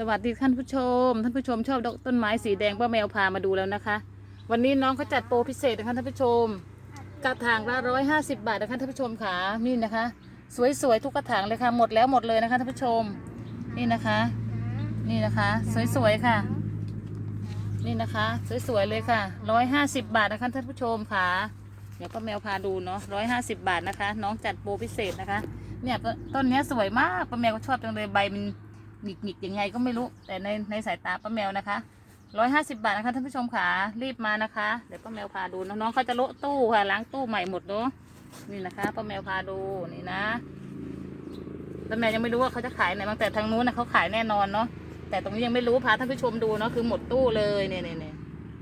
สวัสดีท่านผู้ชม ท่านผู้ชมชอบดอกต้นไม้สีแดงป้าแมวพามาดูแล้วนะคะ วันนี้น้องเขาจัดโปรพิเศษนะคะท่านผู้ชมกระถางละร้อยห้าสิบบาทนะคะท่านผู้ชมค่ะนี่นะคะ สวยๆทุกกระถางเลยค่ะหมดแล้วหมดเลยนะคะท่านผู้ชม นี่นะคะ นี่นะคะ สวยๆค่ะ นี่นะคะ สวยๆเลยค่ะร้อยห้าสิบบาทนะคะท่านผู้ชมค่ะเดี๋ยวป้าแมวพาดูเนาะร้อยห้าสิบบาทนะคะ น้องจัดโปรพิเศษนะคะ เนี่ยต้นนี้สวยมากป้าแมวก็ชอบจังเลยใบมัน หงิกๆยังไงก็ไม่รู้ แต่ในในสายตาป้าแมวนะคะร้อยห้าสิบาทนะคะท่านผู้ชมค่ะรีบมานะคะ เดี๋ยวป้าแมวพาดูน้องๆเขาจะโละตู้ค่ะล้างตู้ใหม่หมดเนาะนี่นะคะป้าแมวพาดูนี่นะป้าแมวยังไม่รู้ว่าเขาจะขายไหนบางแต่ทางนู้นนะเขาขายแน่นอนเนาะแต่ตรงนี้ยังไม่รู้พาท่านผู้ชมดูเนาะคือหมดตู้เลยเนี่ยเนี่ยเนี่ย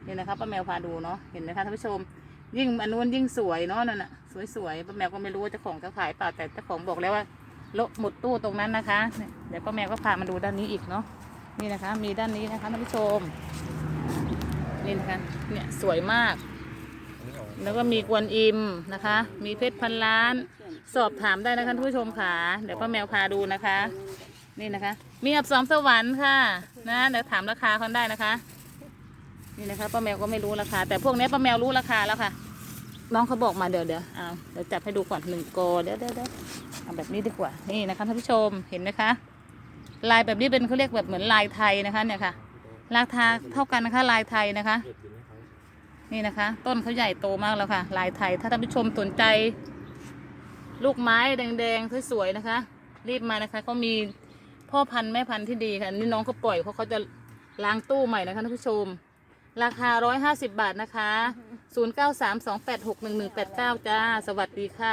นี่นะคะป้าแมวพาดูเนาะเห็นไหมคะท่านผู้ชม ยิ่งอันนู้นยิ่งสวยเนาะนั่นน่ะสวยๆป้าแมวก็ไม่รู้ว่าเจ้าของจะขายเปล่าแต่เจ้าของบอกแล้วว่า โละหมดตู้ตรงนั้นนะคะ เดี๋ยวป้าแมวก็พามาดูด้านนี้อีกเนาะนี่นะคะ มีด้านนี้นะคะท่านผู้ชมนี่นะคะเนี่ยสวยมาก แล้วก็มีกวนอิมนะคะ มีเพชรพันล้าน สอบถามได้นะคะท่านผู้ชมค่ะเดี๋ยวป้าแมวพาดูนะคะ นี่นะคะ มีอับสอมสวรรค์ค่ะนะเดี๋ยวถามราคาเขาได้นะคะ นี่นะคะป้าแมวก็ไม่รู้ราคาแต่พวกนี้ป้าแมวรู้ราคาแล้วค่ะ น้องเขาบอกมาเดี๋ยวเดี๋ยวเอาเดี๋ยวจับให้ดูก่อนหนึ่งกอเดี๋ยวเดี๋ยวเดี๋ยวเอาแบบนี้ดีกว่า นี่นะคะท่านผู้ชมเห็นไหมคะ ลายแบบนี้เป็นเขาเรียกแบบเหมือนลายไทยนะคะ เนี่ยค่ะ ราคาเท่ากันนะคะ ลายไทยนะคะ นี่นะคะ ต้นเขาใหญ่โตมากแล้วค่ะ ลายไทย ถ้าท่านผู้ชมสนใจ ลูกไม้แดงๆสวยๆนะคะ รีบมานะคะเขามีพ่อพันธุ์แม่พันธุ์ที่ดีค่ะนี่น้องเขาปล่อยเพราะเขาจะล้างตู้ใหม่นะคะท่านผู้ชม ราคา 150 บาทนะคะ 0932861189 จ้า สวัสดีค่ะ